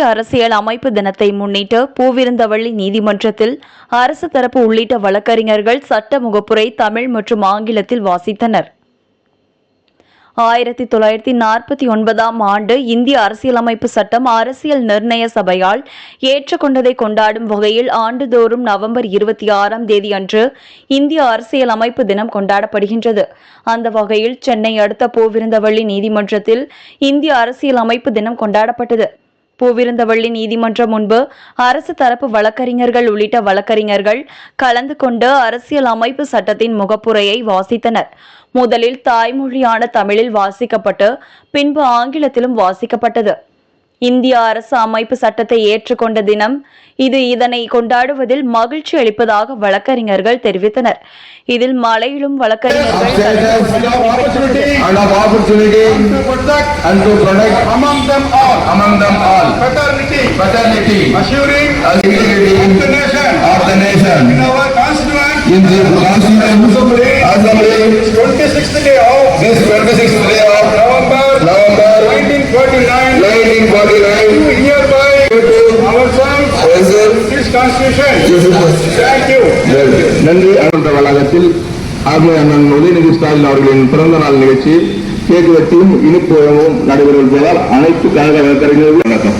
அரசியல் அமைப்பு தினத்தை முன்னிட்டு பூவிருந்தவள்ளி நீதிமன்றத்தில் அரசு தரப்பு உள்ளிட்ட வழக்கறிஞர்கள் சட்ட முகப்புரை தமிழ் மற்றும் ஆங்கிலத்தில் வாசித்தனர். ஆயிரத்தி தொள்ளாயிரத்தி நாற்பத்தி ஒன்பதாம் ஆண்டு இந்திய அரசியலமைப்பு சட்டம் அரசியல் நிர்ணய சபையால் ஏற்றுக்கொண்டதை கொண்டாடும் வகையில் ஆண்டுதோறும் நவம்பர் இருபத்தி ஆறாம் தேதி அன்று இந்திய அரசியல் அமைப்பு தினம் கொண்டாடப்படுகின்றது. அந்த வகையில் சென்னை அடுத்த பூவிருந்தவள்ளி நீதிமன்றத்தில் இந்திய அரசியல் அமைப்பு தினம் கொண்டாடப்பட்டது. பூவிருந்தவள்ளி நீதிமன்றம் முன்பு அரசு தரப்பு வழக்கறிஞர்கள் உள்ளிட்ட வழக்கறிஞர்கள் கலந்து கொண்டு அரசியல் அமைப்பு சட்டத்தின் முகப்புரையை வாசித்தனர். முதலில் தாய்மொழியான தமிழில் வாசிக்கப்பட்டு பின்பு ஆங்கிலத்திலும் வாசிக்கப்பட்டது. இந்திய அரசு அமைப்பு சட்டத்தை ஏற்றுக்கொண்ட தினம் இது இதனை கொண்டாடுவதில் மகிழ்ச்சி அளிப்பதாக வழக்கறிஞர்கள் தெரிவித்தனர். இதில் மலையிலும் வழக்கறிஞர்கள் கலந்து நன்றி அனந்த வளாகத்தில் ஆர்மி அண்ணன் உதயநிதி ஸ்டாலின் அவர்களின் பிறந்த நாள் நிகழ்ச்சி கேக் வெட்டியும் இனிப்பு வழங்கவும் நடைபெறுவதால் அனைத்து கழக வழக்கறிஞர்களும் வணக்கம்.